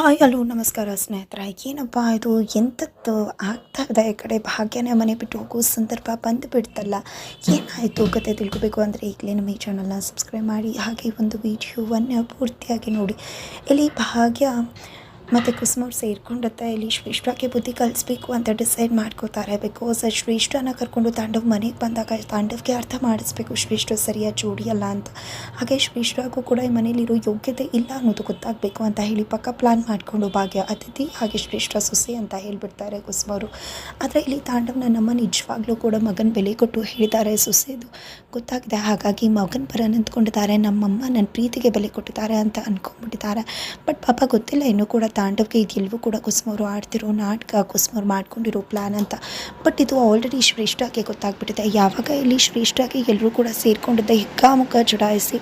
Hi, hello, ನಮಸ್ಕಾರ ಸ್ನೇಹಿತರ. ಏನಪ್ಪ ಇದು? ಎಂಥದ್ದು ಆಗ್ತಾ ಇದೆ ಈ ಕಡೆ? ಭಾಗ್ಯನೇ ಮನೆ ಬಿಟ್ಟು ಹೋಗೋ ಸಂದರ್ಭ ಬಂದು ಬಿಡ್ತಲ್ಲ. ಏನಾಯಿತು? ಕತೆ ತಿಳ್ಕೊಬೇಕು ಅಂದರೆ ಈಗಲೇ ನಮ್ಮ ಈ ಚಾನಲ್ನ ಸಬ್ಸ್ಕ್ರೈಬ್ ಮಾಡಿ, ಹಾಗೆ ಒಂದು ವಿಡಿಯೋವನ್ನು ಪೂರ್ತಿಯಾಗಿ ನೋಡಿ. ಇಲ್ಲಿ ಭಾಗ್ಯ ಮತ್ತು ಕುಸುಮವ್ರು ಸೇರ್ಕೊಂಡತ್ತ ಇಲ್ಲಿ ಶ್ರೇಷ್ಠಕ್ಕೆ ಬುದ್ಧಿ ಕಲಿಸ್ಬೇಕು ಅಂತ ಡಿಸೈಡ್ ಮಾಡ್ಕೋತಾರೆ. ಬಿಕಾಸ್ ಶ್ರೇಷ್ಠನ ಕರ್ಕೊಂಡು ತಾಂಡವ್ ಮನೆಗೆ ಬಂದಾಗ ತಾಂಡವ್ಗೆ ಅರ್ಥ ಮಾಡಿಸ್ಬೇಕು ಶ್ರೇಷ್ಠ ಸರಿಯಾದ ಜೋಡಿ ಅಲ್ಲ ಅಂತ. ಹಾಗೆ ಶ್ರೇಷ್ಠಗೂ ಕೂಡ ಈ ಮನೇಲಿರೋ ಯೋಗ್ಯತೆ ಇಲ್ಲ ಅನ್ನೋದು ಗೊತ್ತಾಗಬೇಕು ಅಂತ ಹೇಳಿ ಪಕ್ಕ ಪ್ಲಾನ್ ಮಾಡಿಕೊಂಡು ಭಾಗ್ಯ ಅತಿಥಿ ಹಾಗೆ ಶ್ರೇಷ್ಠ ಸೊಸೆ ಅಂತ ಹೇಳಿಬಿಡ್ತಾರೆ ಕುಸುಮವರು. ಆದರೆ ಇಲ್ಲಿ ತಾಂಡವ್ನ ನಮ್ಮ ನಿಜವಾಗ್ಲೂ ಕೂಡ ಮಗನ ಬೆಲೆ ಕೊಟ್ಟು ಹೇಳಿದ್ದಾರೆ ಸೊಸೆದು. ಗೊತ್ತಾಗಿದೆ ಹಾಗಾಗಿ ಮಗನ ಪರ ನಿಂತ್ಕೊಂಡಿದ್ದಾರೆ, ನಮ್ಮಮ್ಮ ನನ್ನ ಪ್ರೀತಿಗೆ ಬೆಲೆ ಕೊಟ್ಟಿದ್ದಾರೆ ಅಂತ ಅಂದ್ಕೊಂಡ್ಬಿಟ್ಟಿದ್ದಾರೆ ಬಟ್ ಪಾಪ ಗೊತ್ತಿಲ್ಲ, ಇನ್ನೂ ಕೂಡ ತಾಂಡವ್ಗೆ ಎಲ್ಲವೂ ಕೂಡ ಕುಸುಮವರು ಆಡ್ತಿರೋ ನಾಟಕ, ಕುಸುಮವ್ರು ಮಾಡ್ಕೊಂಡಿರೋ ಪ್ಲ್ಯಾನ್ ಅಂತ. ಬಟ್ ಇದು ಆಲ್ರೆಡಿ ಶ್ರೇಷ್ಠಕ್ಕೆ ಗೊತ್ತಾಗ್ಬಿಟ್ಟಿದೆ. ಯಾವಾಗ ಇಲ್ಲಿ ಶ್ರೇಷ್ಠಕ್ಕೆ ಎಲ್ಲರೂ ಕೂಡ ಸೇರಿಕೊಂಡಿದ್ದೆ ಹಿಕ್ಕಾಮುಖ ಚುಡಾಯಿಸಿ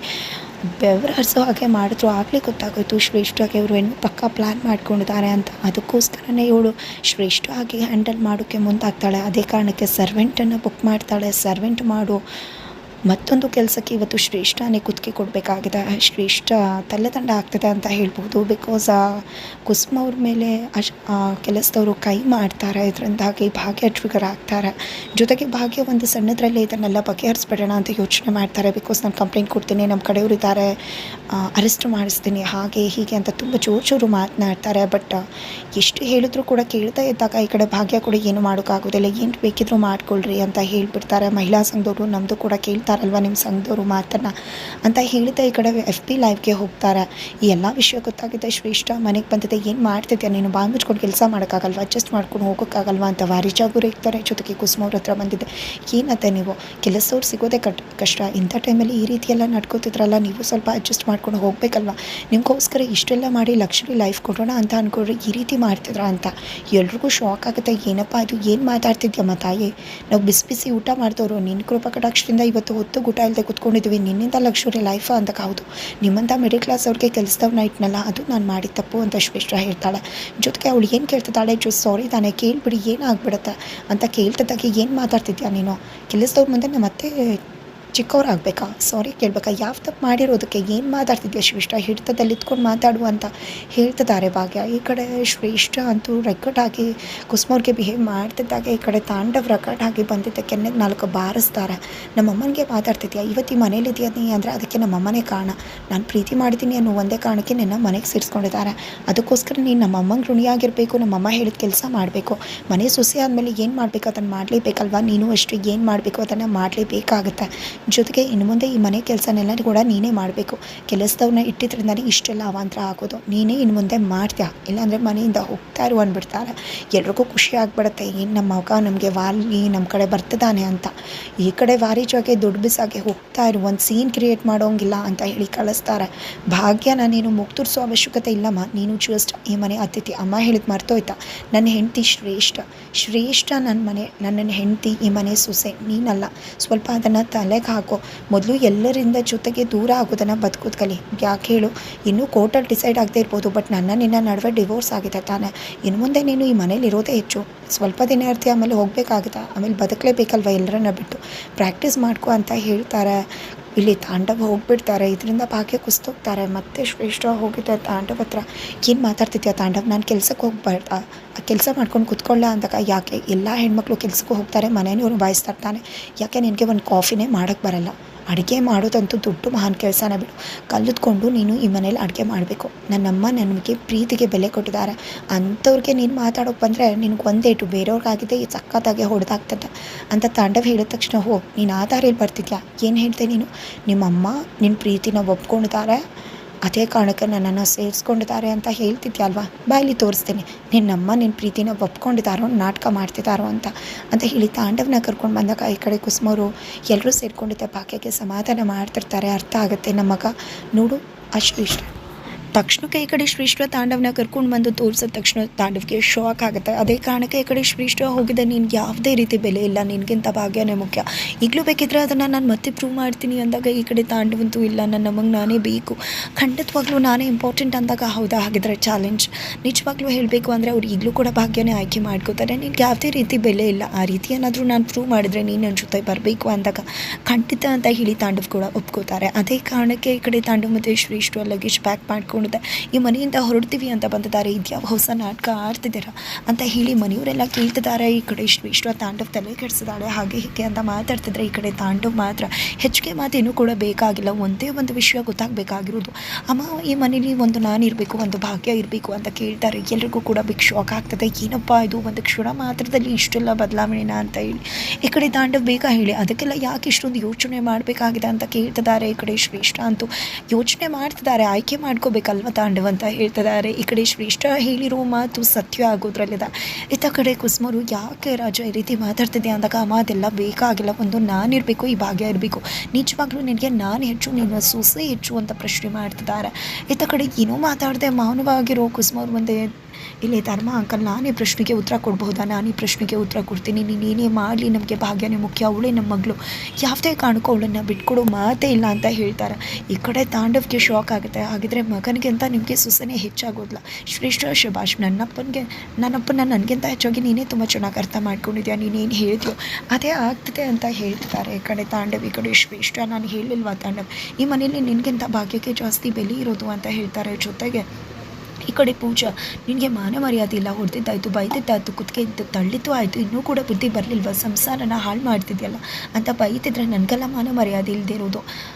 ಬೆವರು ಹರಿಸೋ ಹಾಗೆ ಮಾಡಿದ್ರು, ಆಗಲೇ ಗೊತ್ತಾಗೋಯ್ತು ಆಗಿ ಅವರು ಏನು ಪಕ್ಕ ಪ್ಲ್ಯಾನ್ ಮಾಡ್ಕೊಂಡಿದ್ದಾರೆ ಅಂತ. ಅದಕ್ಕೋಸ್ಕರನೇ ಇವಳು ಶ್ರೇಷ್ಠ ಆಗಿ ಹ್ಯಾಂಡಲ್ ಮಾಡೋಕ್ಕೆ ಮುಂದಾಗ್ತಾಳೆ. ಅದೇ ಕಾರಣಕ್ಕೆ ಸರ್ವೆಂಟನ್ನು ಬುಕ್ ಮಾಡ್ತಾಳೆ. ಸರ್ವೆಂಟ್ ಮಾಡು. ಮತ್ತೊಂದು ಕೆಲಸಕ್ಕೆ ಇವತ್ತು ಶ್ರೇಷ್ಠನೇ ಕುತ್ತಿಗೆ ಕೊಡಬೇಕಾಗಿದೆ. ಶ್ರೇಷ್ಠ ತಲೆತಂಡ ಆಗ್ತದೆ ಅಂತ ಹೇಳ್ಬೋದು. ಬಿಕಾಸ್ ಕುಸುಮ ಅವ್ರ ಮೇಲೆ ಅಶ್ ಕೆಲಸದವರು ಕೈ ಮಾಡ್ತಾರೆ. ಇದರಿಂದಾಗಿ ಭಾಗ್ಯ ಟ್ರಿಗರ್ ಆಗ್ತಾರೆ. ಜೊತೆಗೆ ಭಾಗ್ಯ ಒಂದು ಸಣ್ಣದ್ರಲ್ಲೇ ಇದನ್ನೆಲ್ಲ ಬಗೆಹರಿಸ್ಬಿಡೋಣ ಅಂತ ಯೋಚನೆ ಮಾಡ್ತಾರೆ. ಬಿಕಾಸ್ ನಾನು ಕಂಪ್ಲೇಂಟ್ ಕೊಡ್ತೀನಿ ನಮ್ಮ ಕಡೆಯವರು ಇದ್ದಾರೆ ಅರೆಸ್ಟ್ ಮಾಡಿಸ್ತೀನಿ, ಹಾಗೆ ಹೀಗೆ ಅಂತ ತುಂಬ ಜೋರು ಜೋರು ಮಾತನಾಡ್ತಾರೆ ಬಟ್ ಎಷ್ಟು ಹೇಳಿದ್ರು ಕೂಡ ಕೇಳ್ತಾ ಇದ್ದಾಗ ಈ ಕಡೆ ಭಾಗ್ಯ ಕೂಡ ಏನು ಮಾಡೋಕ್ಕಾಗೋದಿಲ್ಲ. ಏನು ಬೇಕಿದ್ರು ಮಾಡ್ಕೊಳ್ರಿ ಅಂತ ಹೇಳಿಬಿಡ್ತಾರೆ. ಮಹಿಳಾ ಸಂಘದವರು ನಮ್ಮದು ಕೂಡ ಕೇಳ್ತಾರಲ್ವ ನಿಮ್ಮ ಸಂಘದವರು ಮಾತನ್ನು? ಅಂತ ಹೇಳ್ತಾ ಈ ಕಡೆ ಎಫ್ ಪಿ ಲೈವ್ಗೆ ಹೋಗ್ತಾರೆ. ಈ ಎಲ್ಲ ವಿಷಯ ಗೊತ್ತಾಗಿದೆ, ಶ್ರೇಷ್ಠ ಮನೆಗೆ ಬಂದಿದೆ, ಏನು ಮಾಡ್ತಿದ್ಯಾ ನೀನು? ಬಾಯಿ ಮುಚ್ಕೊಂಡು ಕೆಲಸ ಮಾಡೋಕ್ಕಾಗಲ್ವ? ಅಡ್ಜಸ್ಟ್ ಮಾಡ್ಕೊಂಡು ಹೋಗೋಕ್ಕಾಗಲ್ವ ಅಂತ ವಾರಿಜಾಗೂರು ಇರ್ತಾರೆ. ಜೊತೆಗೆ ಕುಸುಮ ಅವ್ರ ಹತ್ರ ಬಂದಿದ್ದೆ ಏನತ್ತೆ ನೀವು? ಕೆಲಸದವ್ರು ಸಿಗೋದೆ ಕಟ್, ಕಷ್ಟ. ಇಂಥ ಟೈಮಲ್ಲಿ ಈ ರೀತಿ ಎಲ್ಲ ನಡ್ಕೋತಿದ್ರಲ್ಲ, ನೀವು ಸ್ವಲ್ಪ ಅಡ್ಜಸ್ಟ್ ಮಾಡ್ಕೊಂಡು ಹೋಗಬೇಕಲ್ವ? ನಿಮಗೋಸ್ಕರ ಇಷ್ಟೆಲ್ಲ ಮಾಡಿ ಲಕ್ಷ್ಮಿ ಲೈಫ್ ಕೊಡೋಣ ಅಂತ ಅಂದ್ಕೊಂಡ್ರೆ ಈ ರೀತಿ ಮಾಡ್ತಿದ್ರ ಅಂತ. ಎಲ್ರಿಗೂ ಶಾಕ್ ಆಗುತ್ತೆ. ಏನಪ್ಪ ಅದು ಏನು ಮಾತಾಡ್ತಿದ್ಯಮ್ಮ ತಾಯಿ ನಾವು ಬಿಸಿ ಬಿಸಿ ಊಟ ಮಾಡ್ತವ್ರು ನಿನ್ನ ಕೃಪಾ ಕಟಾಕ್ಷದಿಂದ ಇವತ್ತು ಹೊತ್ತು ಗುಟ ಇಲ್ಲದೆ ಕುತ್ಕೊಂಡಿದ್ವಿ. ನಿನ್ನಿಂದ ಲಕ್ಷುರಿ ಲೈಫ್ ಅಂತ ಹೌದು. ನಿಮ್ಮಂಥ ಮಿಡಿಲ್ ಕ್ಲಾಸ್ ಅವ್ರಿಗೆ ಕೆಲಸದವ್ರನ್ನ ಇಟ್ನಲ್ಲ ಅದು ನಾನು ಮಾಡಿದ ತಪ್ಪು ಅಂತ ಶ್ರೇಷ್ಠ ಹೇಳ್ತಾಳೆ. ಜೊತೆಗೆ ಅವಳು ಏನು ಕೇಳ್ತಿದ್ದಾಳೆ ಜೊ ಸಾರಿ ತಾನೇ, ಕೇಳಿಬಿಡಿ ಏನಾಗ್ಬಿಡುತ್ತೆ ಅಂತ ಕೇಳ್ತಿದ್ದಾಗೆ ಏನು ಮಾತಾಡ್ತಿದ್ಯಾ ನೀನು? ಕೆಲಸದವ್ರ ಮುಂದೆ ನಮ್ಮ ಮತ್ತೆ ಚಿಕ್ಕವರಾಗಬೇಕಾ ಸಾರಿ ಕೇಳಬೇಕಾ? ಯಾವ ತಪ್ಪು ಮಾಡಿರೋದಕ್ಕೆ ಏನು ಮಾತಾಡ್ತಿದ್ಯಾ ಶ್ರೇಷ್ಠ? ಹಿಡಿತದಲ್ಲಿ ಇದ್ಕೊಂಡು ಮಾತಾಡು ಅಂತ ಹೇಳ್ತಿದ್ದಾರೆ ಭಾಗ್ಯ. ಈ ಕಡೆ ಶ್ರೇಷ್ಠ ಅಂತೂ ರೆಕಾರ್ಡ್ ಆಗಿ ಕುಸ್ಮೋರ್ಗೆ ಬಿಹೇವ್ ಮಾಡ್ತಿದ್ದಾಗ. ಈ ಕಡೆ ತಾಂಡವ್ ರೆಕಾರ್ಡ್ ಆಗಿ ಬಂದಿದ್ದ ಕೆನ್ನೆಗೆ ನಾಲ್ಕು ಬಾರಿಸ್ತಾರೆ. ನಮ್ಮಮ್ಮನಿಗೆ ಮಾತಾಡ್ತಿದ್ಯಾ? ಇವತ್ತು ಈ ಮನೇಲಿದೆಯಾ ನೀ ಅಂದರೆ ಅದಕ್ಕೆ ನಮ್ಮಮ್ಮನೇ ಕಾರಣ. ನಾನು ಪ್ರೀತಿ ಮಾಡಿದ್ದೀನಿ ಅನ್ನೋ ಒಂದೇ ಕಾರಣಕ್ಕೆ ನಿನ್ನ ಮನೆಗೆ ಸೇರಿಸ್ಕೊಂಡಿದ್ದಾರೆ. ಅದಕ್ಕೋಸ್ಕರ ನೀನು ನಮ್ಮಮ್ಮಂಗೆ ಋಣಿಯಾಗಿರಬೇಕು, ನಮ್ಮಮ್ಮ ಹೇಳಿದ ಕೆಲಸ ಮಾಡಬೇಕು. ಮನೆ ಸೊಸೆ ಆದಮೇಲೆ ಏನು ಮಾಡಬೇಕು? ಅದನ್ನು ಮಾಡಲೇಬೇಕಲ್ವಾ? ನೀನು ಅಷ್ಟು ಏನು ಮಾಡಬೇಕು? ಅದನ್ನು ಮಾಡಲೇಬೇಕಾಗುತ್ತೆ. ಜೊತೆಗೆ ಇನ್ನು ಮುಂದೆ ಈ ಮನೆ ಕೆಲಸನೆಲ್ಲ ಕೂಡ ನೀನೇ ಮಾಡಬೇಕು. ಕೆಲಸದವ್ರನ್ನ ಇಟ್ಟಿದ್ರಿಂದಲೇ ಇಷ್ಟೆಲ್ಲ ಅವಾಂತರ ಆಗೋದು. ನೀನೇ ಇನ್ನು ಮುಂದೆ ಮಾಡ್ತೀಯ? ಇಲ್ಲಾಂದರೆ ಮನೆಯಿಂದ ಹೋಗ್ತಾ ಇರು ಅಂದ್ಬಿಡ್ತಾರೆ. ಎಲ್ರಿಗೂ ಖುಷಿ ಆಗಿಬಿಡುತ್ತೆ. ಏನು ನಮ್ಮ ಮಗ ನಮಗೆ ವಾಲಿ ನಮ್ಮ ಕಡೆ ಬರ್ತದಾನೆ ಅಂತ. ಈ ಕಡೆ ವಾರಿ ಜೊತೆ ದುಡ್ಡು ಬಿಸಾಗೆ ಹೋಗ್ತಾ ಇರು. ಒಂದು ಸೀನ್ ಕ್ರಿಯೇಟ್ ಮಾಡೋಂಗಿಲ್ಲ ಅಂತ ಹೇಳಿ ಕಳಿಸ್ತಾರೆ. ಭಾಗ್ಯನ ನೀನು ಮುಗ್ತುರ್ಸೋ ಅವಶ್ಯಕತೆ ಇಲ್ಲಮ್ಮ. ನೀನು ಜಸ್ಟ್ ಈ ಮನೆ ಅತಿಥಿ. ಅಮ್ಮ ಹೇಳಿದ ಮರ್ತೋಯ್ತಾ? ನನ್ನ ಹೆಂಡತಿ ಶ್ರೇಷ್ಠ. ಶ್ರೇಷ್ಠ ನನ್ನ ಮನೆ ನನ್ನ ಹೆಂಡತಿ ಈ ಮನೆ ಸೊಸೆ. ನೀನಲ್ಲ. ಸ್ವಲ್ಪ ಅದನ್ನು ತಲೆಗೆ ಹಾಕೋ. ಮೊದಲು ಎಲ್ಲರಿಂದ ಜೊತೆಗೆ ದೂರ ಆಗೋದನ್ನು ಬದುಕೋದು ಕಲಿ. ಯಾಕೆ ಹೇಳು? ಇನ್ನೂ ಕೋರ್ಟಲ್ಲಿ ಡಿಸೈಡ್ ಆಗದೆ ಇರ್ಬೋದು, ಬಟ್ ನನ್ನ ನಿನ್ನ ನಡುವೆ ಡಿವೋರ್ಸ್ ಆಗಿದೆ ತಾನೆ. ಇನ್ನು ಮುಂದೆ ನೀನು ಈ ಮನೇಲಿ ಇರೋದೇ ಹೆಚ್ಚು. ಸ್ವಲ್ಪ ದಿನ ಇರ್ತೀಯ ಆಮೇಲೆ ಹೋಗಬೇಕಾಗುತ್ತೆ? ಆಮೇಲೆ ಬದುಕಲೇಬೇಕಲ್ವ ಎಲ್ಲರನ್ನ ಬಿಟ್ಟು? ಪ್ರಾಕ್ಟೀಸ್ ಮಾಡ್ಕೋ ಅಂತ ಹೇಳ್ತಾರೆ. ಇಲ್ಲಿ ತಾಂಡವ ಹೋಗ್ಬಿಡ್ತಾರೆ. ಇದರಿಂದ ಭಾಗ್ಯ ಕುಸ್ತೋಗ್ತಾರೆ ಮತ್ತೆ ಶ್ರೇಷ್ಠ ಹೋಗಿದ್ದೆ ತಾಂಡವ ಹತ್ರ ಏನು ಮಾತಾಡ್ತಿದ್ಯಾ ತಾಂಡವ್? ನಾನು ಕೆಲ್ಸಕ್ಕೆ ಆ ಕೆಲಸ ಮಾಡ್ಕೊಂಡು ಕುತ್ಕೊಳ್ಳ ಅಂದಾಗ ಯಾಕೆ ಎಲ್ಲ ಹೆಣ್ಮಕ್ಳು ಕೆಲ್ಸಕ್ಕೆ ಹೋಗ್ತಾರೆ ಮನೇನೂ ಬಾಯಿಸ್ತಾ ಇರ್ತಾನೆ ಯಾಕೆ ನಿನಗೆ ಒಂದು ಕಾಫಿನೇ ಮಾಡೋಕ್ಕೆ ಬರಲ್ಲ? ಅಡುಗೆ ಮಾಡೋದಂತೂ ದೊಡ್ಡ ಮಹಾನ್ ಕೆಲಸನ ಬಿಡು. ಕಲಿತ್ಕೊಂಡು ನೀನು ಈ ಮನೇಲಿ ಅಡುಗೆ ಮಾಡಬೇಕು. ನನ್ನಮ್ಮ ನನಗೆ ಪ್ರೀತಿಗೆ ಬೆಲೆ ಕೊಟ್ಟಿದ್ದಾರೆ. ಅಂಥವ್ರಿಗೆ ನೀನು ಮಾತಾಡೋಕೆ ಬಂದರೆ ನಿನಗೆ ಒಂದೇಟು ಬೇರೆಯವ್ರಿಗಾಗಿದೆ ಈ ಸಕ್ಕತ್ತಾಗೆ ಹೊಡೆದಾಗ್ತದೆ ಅಂತ ತಾಂಡವ ಹೇಳಿದ ತಕ್ಷಣ ಹೋಗಿ ನೀನು ಆ ಬರ್ತಿದ್ಯಾ? ಏನು ಹೇಳ್ತೆ ನೀನು? ನಿಮ್ಮಮ್ಮ ನಿನ್ನ ಪ್ರೀತಿನ ಒಪ್ಕೊಂಡಿದ್ದಾರೆ. ಅದೇ ಕಾರಣಕ್ಕೆ ನನ್ನನ್ನು ಸೇರಿಸ್ಕೊಂಡಿದ್ದಾರೆ ಅಂತ ಹೇಳ್ತಿದ್ಯಲ್ವಾ? ಬಾಯಲ್ಲಿ ತೋರಿಸ್ತೀನಿ. ನಿನ್ನಮ್ಮ ನಿನ್ನ ಪ್ರೀತಿನ ಒಪ್ಕೊಂಡಿದ್ದಾರೋ, ನಾಟಕ ಮಾಡ್ತಿದ್ದಾರೋ ಅಂತ. ಅಂತ ಹೇಳಿ ತಾಂಡವನ ಕರ್ಕೊಂಡು ಬಂದಾಗ ಈ ಕಡೆ ಕುಸುಮವರು ಎಲ್ಲರೂ ಸೇರಿಕೊಂಡಿದ್ದ ಭಾಗ್ಯಕ್ಕೆ ಸಮಾಧಾನ ಮಾಡ್ತಿರ್ತಾರೆ. ಅರ್ಥ ಆಗುತ್ತೆ. ನಮ್ಮ ಮಗ ನೋಡು ಅಷ್ಟು ಇಷ್ಟ. ತಕ್ಷಣಕ್ಕೆ ಈ ಕಡೆ ಶ್ರೀಷ್ಠ ತಾಂಡವನ ಕರ್ಕೊಂಡು ಬಂದು ತೋರಿಸಿದ ತಕ್ಷಣ ತಾಂಡವಕ್ಕೆ ಶಾಕ್ ಆಗುತ್ತೆ. ಅದೇ ಕಾರಣಕ್ಕೆ ಈ ಕಡೆ ಶ್ರೀಷ್ಠ ಹೋಗಿದೆ ನಿನ್ಗೆ ಯಾವುದೇ ರೀತಿ ಬೆಲೆ ಇಲ್ಲ, ನಿನಗಿಂತ ಭಾಗ್ಯನೇ ಮುಖ್ಯ. ಈಗಲೂ ಬೇಕಿದ್ರೆ ಅದನ್ನು ನಾನು ಮತ್ತೆ ಪ್ರೂವ್ ಮಾಡ್ತೀನಿ ಅಂದಾಗ ಈ ಕಡೆ ತಾಂಡವಂತೂ ಇಲ್ಲ, ನನ್ನ ನಮಗೆ ನಾನೇ ಬೇಕು. ಖಂಡಿತವಾಗ್ಲೂ ನಾನೇ ಇಂಪಾರ್ಟೆಂಟ್ ಅಂದಾಗ ಹೌದಾ, ಹಾಗಿದ್ರೆ ಚಾಲೆಂಜ್ ನಿಜವಾಗ್ಲೂ ಹೇಳಬೇಕು ಅಂದರೆ ಅವ್ರು ಈಗಲೂ ಕೂಡ ಭಾಗ್ಯನೇ ಆಯ್ಕೆ ಮಾಡ್ಕೋತಾರೆ. ನಿನ್ಗೆ ಯಾವುದೇ ರೀತಿ ಬೆಲೆ ಇಲ್ಲ, ಆ ರೀತಿ ಏನಾದರೂ ನಾನು ಪ್ರೂವ್ ಮಾಡಿದ್ರೆ ನೀನು ನನ್ನ ಜೊತೆ ಬರಬೇಕು ಅಂದಾಗ ಖಂಡಿತ ಅಂತ ಹೇಳಿ ತಾಂಡವ್ ಕೂಡ ಒಪ್ಕೋತಾರೆ. ಅದೇ ಕಾರಣಕ್ಕೆ ಈ ಕಡೆ ತಾಂಡವ್ ಮತ್ತು ಶ್ರೀಷ್ಠ ಲಗೇಜ್ ಪ್ಯಾಕ್ ಮಾಡ್ಕೊಂಡು ಮಾಡ್ಕೊಂಡಿದ್ದೆ ಈ ಮನೆಯಿಂದ ಹೊರಡ್ತೀವಿ ಅಂತ ಬಂದಿದ್ದಾರೆ. ಇದ್ಯಾವ ಹೊಸ ನಾಟಕ ಆಡ್ತಿದ್ದೀರಾ ಅಂತ ಹೇಳಿ ಮನೆಯವರೆಲ್ಲ ಕೇಳ್ತಿದ್ದಾರೆ. ಈ ಕಡೆ ಶ್ರೇಷ್ಠ ತಾಂಡವ್ ತಲೆ ಕೆಡಿಸಿದಾಳೆ. ಹಾಗೆ ಹೀಗೆ ಅಂತ ಮಾತಾಡ್ತಿದ್ರೆ ಈ ಕಡೆ ತಾಂಡವ್ ಮಾತ್ರ. ಹೆಚ್ಚಿಗೆ ಮಾತೇನು ಕೂಡ ಬೇಕಾಗಿಲ್ಲ. ಒಂದೇ ಒಂದು ವಿಷಯ ಗೊತ್ತಾಗಬೇಕಾಗಿರೋದು. ಅಮ್ಮ, ಈ ಮನೇಲಿ ಒಂದು ನಾನು ಇರಬೇಕು, ಒಂದು ಭಾಗ್ಯ ಇರಬೇಕು ಅಂತ ಕೇಳ್ತಾರೆ. ಎಲ್ರಿಗೂ ಕೂಡ ಬಿಗ್ ಶಾಕ್ ಆಗ್ತದೆ. ಏನಪ್ಪ ಇದು? ಒಂದು ಕ್ಷಣ ಮಾತ್ರದಲ್ಲಿ ಇಷ್ಟೆಲ್ಲ ಬದಲಾವಣೆನಾ ಅಂತ ಹೇಳಿ. ಈ ಕಡೆ ತಾಂಡವ್ ಬೇಗ ಹೇಳಿ, ಅದಕ್ಕೆಲ್ಲ ಯಾಕೆ ಇಷ್ಟೊಂದು ಯೋಚನೆ ಮಾಡಬೇಕಾಗಿದೆ ಅಂತ ಕೇಳ್ತಿದ್ದಾರೆ. ಈ ಕಡೆ ಶ್ರೇಷ್ಠ ಅಂತೂ ಯೋಚನೆ ಮಾಡ್ತಿದ್ದಾರೆ. ಆಯ್ಕೆ ಮಾಡ್ಕೋಬೇಕಲ್ವ ತಾಂಡವ್ ಅಂತ ಹೇಳ್ತಿದ್ದಾರೆ. ಈ ಕಡೆ ಶ್ರೇಷ್ಠ ಹೇಳಿರೋ ಮಾತು ಸತ್ಯ ಆಗೋದ್ರಲ್ಲಿದೆ. ಇತ್ತ ಕಡೆ ಕುಸುಮರು ಯಾಕೆ ರಾಜ ಈ ರೀತಿ ಮಾತಾಡ್ತಿದ್ದೆ ಅಂದಾಗ ಅದೆಲ್ಲ ಬೇಕಾಗಿಲ್ಲ. ಒಂದು ನಾನಿರಬೇಕು ಈ ಭಾಗ್ಯ ಇರಬೇಕು. ನಿಜವಾಗ್ಲೂ ನಿನಗೆ ನಾನು ಹೆಚ್ಚು, ನಿನ್ನ ಸೊಸೆ ಹೆಚ್ಚು ಅಂತ ಪ್ರಶ್ನೆ ಮಾಡ್ತಿದ್ದಾರೆ. ಇತ್ತ ಕಡೆ ಏನೋ ಮಾತಾಡದೆ ಮೌನವಾಗಿರೋ ಕುಸುಮರು ಮುಂದೆ ಇಲ್ಲಿ ಧರ್ಮ ಅಂಕಲ್, ನಾನೇ ಪ್ರಶ್ನೆಗೆ ಉತ್ತರ ಕೊಡ್ಬಹುದಾ? ನಾನು ಪ್ರಶ್ನೆಗೆ ಉತ್ತರ ಕೊಡ್ತೀನಿ. ನೀನು ಏನೇ ಮಾಡಲಿ, ನಮಗೆ ಭಾಗ್ಯನೇ ಮುಖ್ಯ. ಅವಳೇ ನಮ್ಮ ಮಗಳು. ಯಾವುದೇ ಕಾರಣಕ್ಕೂ ಅವಳನ್ನು ಬಿಟ್ಕೊಡೋ ಮಾತೇ ಇಲ್ಲ ಅಂತ ಹೇಳ್ತಾರೆ. ಈ ಕಡೆ ತಾಂಡವ್ಗೆ ಶಾಕ್ ಆಗುತ್ತೆ. ಹಾಗಿದ್ರೆ ಮಗನಿಗಿಂತ ನಿಮಗೆ ಸುಸನೆ ಹೆಚ್ಚಾಗೋದಿಲ್ಲ ಶ್ರೇಷ್ಠ ಶಭಾಷ್, ನನ್ನಪ್ಪನಿಗೆ ನನ್ನಪ್ಪನ ನನಗಿಂತ ಹೆಚ್ಚಾಗಿ ನೀನೇ ತುಂಬ ಚೆನ್ನಾಗಿ ಅರ್ಥ ಮಾಡ್ಕೊಂಡಿದ್ಯಾ? ನೀನೇನು ಹೇಳಿದ್ಯೋ ಅದೇ ಆಗ್ತದೆ ಅಂತ ಹೇಳ್ತಾರೆ ಈ ಕಡೆ ತಾಂಡವ್, ಈ ಕಡೆ ಶ್ರೇಷ್ಠ. ನಾನು ಹೇಳಿಲ್ವಾ ತಾಂಡವ್? ಈ ಮನೆಯಲ್ಲಿ ನಿನಗಿಂತ ಭಾಗ್ಯಕ್ಕೆ ಜಾಸ್ತಿ ಬೆಲೆ ಇರೋದು ಅಂತ ಹೇಳ್ತಾರೆ. ಜೊತೆಗೆ ಈ ಕಡೆ ಪೂಜಾ, ನಿನಗೆ ಮಾನ ಮರ್ಯಾದೆ ಇಲ್ಲ ಹೊಡೆದಿದ್ದಾಯ್ತು ಬೈದಿದ್ದಾಯ್ತು ಕುತ್ತಿಗೆ ತಳ್ಳಿದ್ದು ಆಯಿತು, ಇನ್ನೂ ಕೂಡ ಬುದ್ಧಿ ಬರಲಿಲ್ವ? ಸಂಸಾರನ ಹಾಳು ಮಾಡ್ತಿದ್ಯಲ್ಲ? ಅಂತ ಬೈತಿದ್ರೆ ನನಗೆಲ್ಲ ಮಾನ ಮರ್ಯಾದೆ ಇಲ್ಲದೆ ಇರೋದು.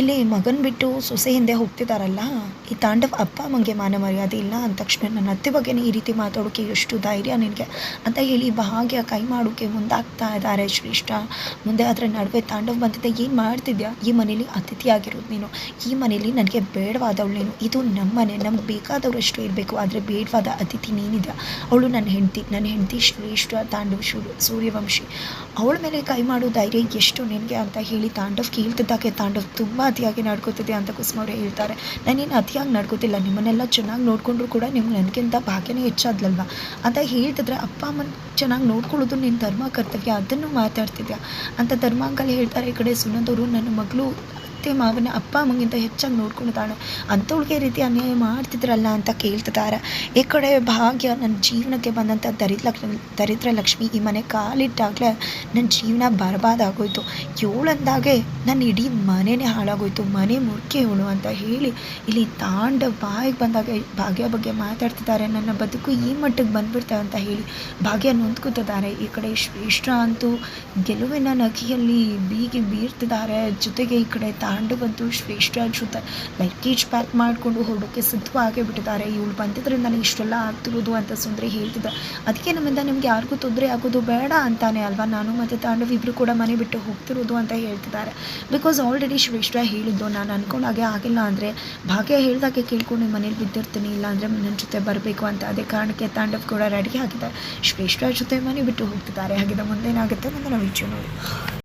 ಇಲ್ಲಿ ಮಗನ ಬಿಟ್ಟು ಸೊಸೆ ಹಿಂದೆ ಹೋಗ್ತಿದ್ದಾರಲ್ಲ ಈ ತಾಂಡವ್ ಅಪ್ಪ ಅಮ್ಮಂಗೆ ಮಾನ ಮರ್ಯಾದೆ ಇಲ್ಲ ಅಂದ ತಕ್ಷಣ ನನ್ನ ಅತ್ತೆ ಬಗ್ಗೆನೇ ಈ ರೀತಿ ಮಾತಾಡೋಕೆ ಎಷ್ಟು ಧೈರ್ಯ ನಿನಗೆ? ಅಂತ ಹೇಳಿ ಭಾಗ್ಯ ಕೈ ಮಾಡೋಕ್ಕೆ ಮುಂದಾಗ್ತಾ ಇದ್ದಾರೆ ಶ್ರೇಷ್ಠ. ಮುಂದೆ ಅದರ ನಡುವೆ ತಾಂಡವ್ ಬಂದಿದ್ದೆ, ಏನು ಮಾಡ್ತಿದ್ಯಾ? ಈ ಮನೇಲಿ ಅತಿಥಿಯಾಗಿರೋದು ನೀನು. ಈ ಮನೇಲಿ ನನಗೆ ಬೇಡವಾದವಳು ನೀನು. ಇದು ನಮ್ಮ ಮನೆ, ನಮ್ಗೆ ಬೇಕಾದವರಷ್ಟು ಇರಬೇಕು, ಆದರೆ ಬೇಡವಾದ ಅತಿಥಿ ನೀನಿದ್ಯಾ? ಅವಳು ನನ್ನ ಹೆಂಡತಿ ನನ್ನ ಹೆಂಡತಿ ಶ್ರೇಷ್ಠ ತಾಂಡವ್ ಸೂರ್ಯ ಸೂರ್ಯವಂಶಿ. ಅವಳ ಮೇಲೆ ಕೈ ಮಾಡೋ ಧೈರ್ಯ ಎಷ್ಟು ನಿನಗೆ ಅಂತ ಹೇಳಿ ತಾಂಡವ್ ಕೇಳ್ತಿದ್ದಾಗೆ ತಾಂಡವ್. ತುಂಬ ಅತಿಯಾಗಿ ನಡ್ಕೋತಿದೆ ಅಂತ ಕುಸುಮವ್ರು ಹೇಳ್ತಾರೆ. ನಾನೇನು ಅತಿಯಾಗಿ ನಡ್ಕೋತಿಲ್ಲ, ನಿಮ್ಮನ್ನೆಲ್ಲ ಚೆನ್ನಾಗಿ ನೋಡಿಕೊಂಡ್ರು ಕೂಡ ನೀವು ನನಗಿಂತ ಭಾಗ್ಯನೇ ಹೆಚ್ಚಾದ್ಲಲ್ವ? ಅಂತ ಹೇಳ್ತಿದ್ರೆ, ಅಪ್ಪ, ಅಮ್ಮನ ಚೆನ್ನಾಗಿ ನೋಡ್ಕೊಳ್ಳೋದು ನಿನ್ನ ಧರ್ಮ ಕರ್ತವ್ಯ, ಅದನ್ನು ಮಾತಾಡ್ತಿದ್ಯಾ? ಅಂತ ಧರ್ಮಾಂಕಲ್ ಹೇಳ್ತಾರೆ. ಈ ಕಡೆ ಸುನಂದವರು, ನನ್ನ ಮಗಳು ಅತ್ತೆ ಮಾವನ ಅಪ್ಪ ಅಮ್ಮಗಿಂತ ಹೆಚ್ಚಾಗಿ ನೋಡ್ಕೊಂಡಿದ್ದಾಳೆ ಅಂಥವ್ಳಿಗೆ ರೀತಿ ಅನ್ಯಾಯ ಮಾಡ್ತಿದ್ರಲ್ಲ ಅಂತ ಕೇಳ್ತಿದ್ದಾರೆ ಈ ಕಡೆ ಭಾಗ್ಯ ನನ್ನ ಜೀವನಕ್ಕೆ ಬಂದಂಥ ದರಿದ್ರ ದರಿದ್ರ ಲಕ್ಷ್ಮಿ ಈ ಮನೆ ಕಾಲಿಟ್ಟಾಗಲೇ ನನ್ನ ಜೀವನ ಬರಬಾದಾಗೋಯ್ತು. ಏಳಂದಾಗೆ ನನ್ನ ಇಡೀ ಮನೆಯೇ ಹಾಳಾಗೋಯ್ತು. ಮನೆ ಮುರ್ಕೆ ಇವಳು ಅಂತ ಹೇಳಿ ಇಲ್ಲಿ ತಾಂಡ ಬಾಯಿಗೆ ಬಂದಾಗ ಭಾಗ್ಯ ಬಗ್ಗೆ ಮಾತಾಡ್ತಿದ್ದಾರೆ ನನ್ನ ಬದುಕು ಈ ಮಟ್ಟಕ್ಕೆ ಬಂದ್ಬಿಡ್ತಾ ಅಂತ ಹೇಳಿ ಭಾಗ್ಯ ನೊಂದ್ಕೊತಿದ್ದಾರೆ ಈ ಕಡೆ ಶ್ರೇಷ್ಠ ಅಂತೂ ಗೆಲುವಿನ ನಗಿಯಲ್ಲಿ ಬೀಗಿ ಬೀರ್ತಿದ್ದಾರೆ ಜೊತೆಗೆ ಈ ಕಡೆ ತಾಂಡವಂತೂ ಶ್ರೇಷ್ಠ ಜೊತೆ ಲಗೇಜ್ ಪ್ಯಾಕ್ ಮಾಡಿಕೊಂಡು ಹೊರಡೋಕ್ಕೆ ಸಿದ್ಧವಾಗೇ ಬಿಟ್ಟಿದ್ದಾರೆ. ಇವಳು ಬಂದಿದ್ದರಿಂದ ನನಗೆ ಇಷ್ಟೆಲ್ಲ ಆಗ್ತಿರೋದು ಅಂತ ಸುಂದರಿ ಹೇಳ್ತಿದ್ದ. ಅದಕ್ಕೆ ನಮ್ಮಿಂದ ನಿಮ್ಗೆ ಯಾರಿಗೂ ತೊಂದರೆ ಆಗೋದು ಬೇಡ ಅಂತಾನೆ ಅಲ್ವಾ? ನಾನು ಮತ್ತು ತಾಂಡವ್ ಇಬ್ಬರು ಕೂಡ ಮನೆ ಬಿಟ್ಟು ಹೋಗ್ತಿರೋದು ಅಂತ ಹೇಳ್ತಿದ್ದಾರೆ. ಬಿಕಾಸ್ ಆಲ್ರೆಡಿ ಶ್ರೇಷ್ಠ ಹೇಳಿದ್ದು, ನಾನು ಅನ್ಕೊಂಡಾಗೆ ಆಗಿಲ್ಲ ಅಂದರೆ ಭಾಗ್ಯ ಹೇಳ್ದಾಗೆ ಕೇಳ್ಕೊಂಡು ಮನೇಲಿ ಬಿದ್ದಿರ್ತೀನಿ, ಇಲ್ಲಾಂದರೆ ನನ್ನ ಜೊತೆ ಬರಬೇಕು ಅಂತ ಅದೇ ಕಾರಣಕ್ಕೆ ತಾಂಡವ್ ಕೂಡ ರೆಡಿ ಆಗಿದ್ದಾರೆ. ಶ್ರೇಷ್ಠ ಜೊತೆ ಮನೆ ಬಿಟ್ಟು ಹೋಗ್ತಿದ್ದಾರೆ. ಹಾಗಿದ್ರೆ ಮುಂದೇನಾಗುತ್ತೆ ಮುಂದೆ ನಾವು ನೋಡಿ.